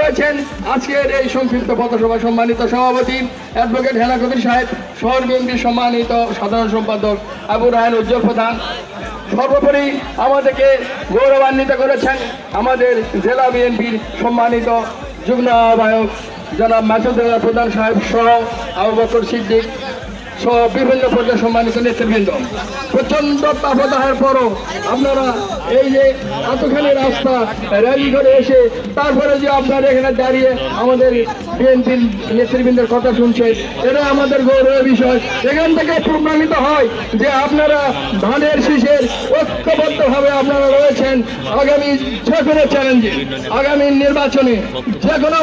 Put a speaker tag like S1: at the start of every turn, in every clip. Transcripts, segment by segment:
S1: রয়েছেন আজকের এই সংক্ষিপ্ত পথসভা সম্মানিত সভাপতি অ্যাডভোকেট হেনা সাহেব শহর বিএনপির সম্মানিত সাধারণ সম্পাদক আবু রায়ন উজ্জ্বল প্রধান। সর্বোপরি আমাদেরকে গৌরবান্বিত করেছেন আমাদের জেলা বিএনপির সম্মানিত যুগ্ম আহ্বায়ক জনাব মাসুদুল্লাহ প্রধান সাহেব সহ আবু বকর সিদ্দিক সহ বিভিন্ন পর্যায়ে সম্মানিত নেতৃবৃন্দ। প্রচণ্ড তাপদাহের পরও আপনারা এই যে এতখানি রাস্তা র্যালি করে এসে তারপরে যে আপনারা এখানে দাঁড়িয়ে আমাদের বিএনপির নেতৃবৃন্দের কথা শুনছেন, এটা আমাদের গৌরবের বিষয়। এখান থেকে প্রমাণিত হয় যে আপনারা ধানের শীষের ঐক্যবদ্ধভাবে আপনারা রয়েছেন আগামী যে কোনো চ্যালেঞ্জে আগামী নির্বাচনে, যে কোনো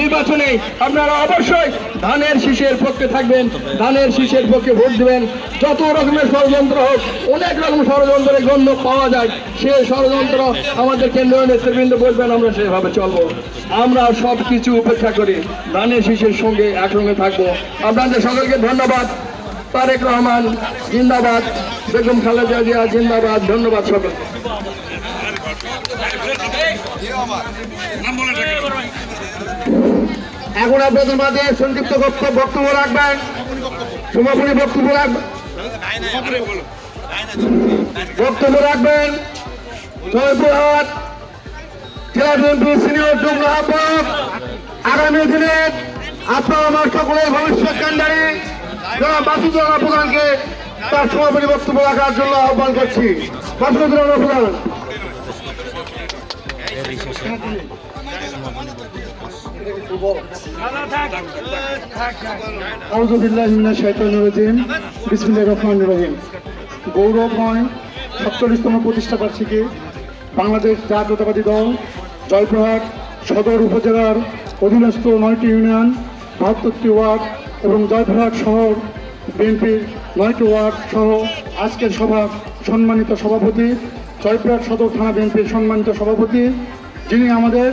S1: নির্বাচনে আপনারা অবশ্যই ধানের শীষের পক্ষে থাকবেন, ধানের শীষের পক্ষে ভোট দেবেন। যত রকমের ষড়যন্ত্র হোক, অনেক রকম ষড়যন্ত্রের গণ্য পাওয়া যায়, সে ষড়যন্ত্র আমাদের কেন্দ্রীয় নেতৃবৃন্দ বলবেন, আমরা সেভাবে চলবো। আমরা সব কিছু উপেক্ষা করে ধানের শীষের সঙ্গে একসঙ্গে থাকব। আপনাদের সকলকে ধন্যবাদ। তারেক রহমান, জিন্দাবাদ। বেগম খালেদা জিয়া, জিন্দাবাদ। ধন্যবাদ সকলকে।
S2: এখন আপনাদের মাঝে সংক্ষিপ্ত বক্তব্য বক্তব্য রাখবেন। সমাপনী বক্তব্য রাখবেন। বক্তব্য রাখবেন জয়পুরহাট জেলা সিনিয়র যুগ্ম আহ্বায়ক। আগামী দিনে আপনার আমার সকলের ভবিষ্যৎ কান্ডারি জনাব প্রধানকে তার সমাপনী বক্তব্য রাখার জন্য আহ্বান করছি। প্রধান। রহিম। গৌরবময় সাতচল্লিশতম প্রতিষ্ঠা বার্ষিকী বাংলাদেশ জাতীয়তাবাদী দল, জয়পুরহাট সদর উপজেলার অধীনস্থ নয়টি ইউনিয়ন, বাহাত্তরটি ওয়ার্ড এবং জয়পুরহাট শহর বিএনপির নয়টি ওয়ার্ড সহ আজকের সভার সম্মানিত সভাপতি, জয়পুরহাট সদর থানা বিএনপির সম্মানিত সভাপতি, যিনি আমাদের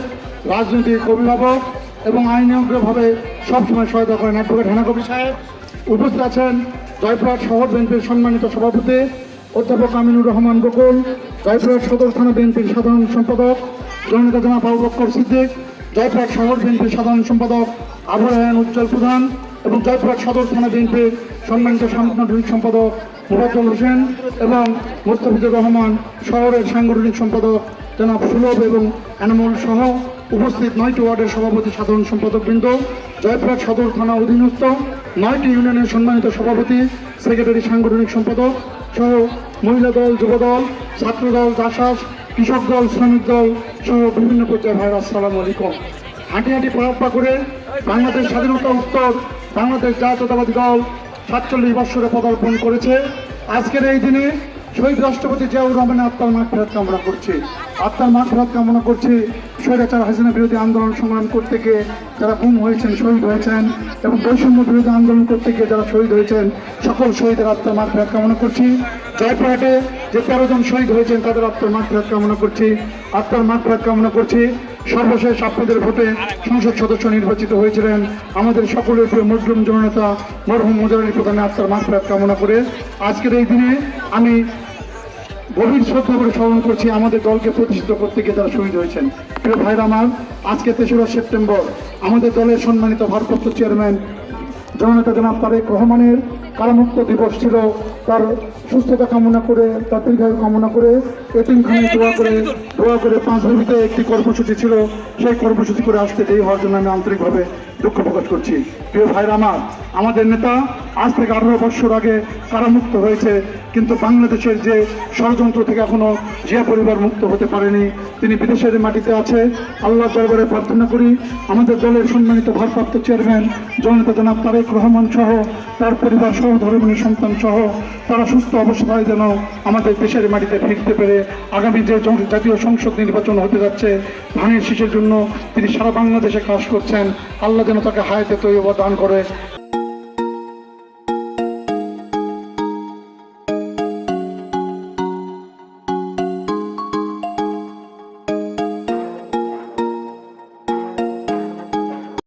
S2: রাজনৈতিক অভিভাবক এবং আইনজ্ঞভাবে সবসময় সহায়তা করেন। অ্যাডভোকেট হেনা কবি সাহেব উপস্থিত আছেন। জয়পুরহাট শহর বিএনপির সম্মানিত সভাপতি অধ্যাপক আমিনুর রহমান বকুল জয়পুরহাট সদর থানা বিএনপির সাধারণ সম্পাদক জননেতা জনাব আবু সিদ্দিক, জয়পুরহাট শহর বিএনপির সাধারণ সম্পাদক আবু রায়হান উজ্জ্বল প্রধান এবং জয়পুরহাট সদর থানা বিএনপির সম্মানিত সাংগঠনিক সম্পাদক মুবাদুল হোসেন এবং মোস্তাফিজুর রহমান শহরের সাংগঠনিক সম্পাদক জনাব সুলভ এবং এনামুল সহ উপস্থিত নয়টি ওয়ার্ডের সভাপতি সাধারণ সম্পাদক বৃন্দ, জয়পুরহাট সদর থানা অধীনস্থ নয়টি ইউনিয়নের সম্মানিত সভাপতি, সেক্রেটারি সাংগঠনিক সম্পাদক সহ মহিলা দল, যুব দল, ছাত্র দল চাষাস কৃষক দল, শ্রমিক দল সহ বিভিন্ন পর্যায়ে ভাইরা আসসালামু আলাইকুম। হাঁটি হাঁটি পড়াপ্পা করে বাংলাদেশ স্বাধীনতা উত্তর, বাংলাদেশ জাতীয়তাবাদী দল সাতচল্লিশ বৎসরে পদার্পণ করেছে। আজকের এই দিনে শহীদ রাষ্ট্রপতি জিয়াউর রহমানের আত্মার মাঠ ফেরত কামনা করছি। আত্মার মাঠ ফেরত কামনা করছি। স্বৈরাচার, হাসিনা বিরোধী আন্দোলন সংগ্রাম করতে গিয়ে যারা গুম হয়েছেন, শহীদ হয়েছেন এবং বৈষম্য বিরোধী আন্দোলন করতে গিয়ে যারা শহীদ হয়েছেন, সকল শহীদের আত্মার ফেরত কামনা করছি। জয়পুরহাটে যে তেরো জন শহীদ হয়েছেন, তাদের আত্মার ফেরত কামনা করছি। আত্মার ফেরত কামনা করছি। সর্বশেষ আপনাদের ভোটে সংসদ সদস্য নির্বাচিত হয়েছিলেন আমাদের সকলের প্রিয় মুসলিম জননেতা মরহুম মুজারি প্রধানের আত্মার ফেরত কামনা করে। আজকের এই দিনে আমি গভীর শ্রদ্ধা করে স্মরণ করছি। আমাদের দলকে প্রতিষ্ঠিত করতে গিয়ে তারা শহীদ হয়েছেন। প্রিয় ভাইরা আমার, আজকে তেসরা সেপ্টেম্বর, আমাদের দলের সম্মানিত ভারপ্রাপ্ত চেয়ারম্যান, জননেতা জনাব তারেক রহমানের কারামুক্ত দিবস ছিল। তার সুস্থতা কামনা করে, তার দীর্ঘায়ু কামনা করে এতিমখানে দোয়া করে দোয়া করে পাঁচ একটি কর্মসূচি ছিল। সেই কর্মসূচি করে আসতে দেরি হওয়ার জন্য আমি আন্তরিকভাবে দুঃখ প্রকাশ করছি। প্রিয় ভাইরা আমার, আমাদের নেতা আজ থেকে আঠারো বছর আগে কারামুক্ত হয়েছে, কিন্তু বাংলাদেশের যে ষড়যন্ত্র থেকে এখনও জিয়া পরিবার মুক্ত হতে পারেনি, তিনি বিদেশের মাটিতে আছে। আল্লাহ দরবারে প্রার্থনা করি, আমাদের দলের সম্মানিত ভারপ্রাপ্ত চেয়ারম্যান জননেতা জনাব তারেক রহমান সহ, তার পরিবার সহ, ধর্মীয় সন্তান সহ, তারা সুস্থ অবস্থায় যেন আমাদের দেশের মাটিতে ফিরতে পেরে আগামী যে জাতীয় সংসদ নির্বাচন হতে যাচ্ছে ধানের শীষের জন্য তিনি সারা বাংলাদেশে কাজ করছেন। আল্লাহ যেন তাকে হায়াতে তৈরি দান করে।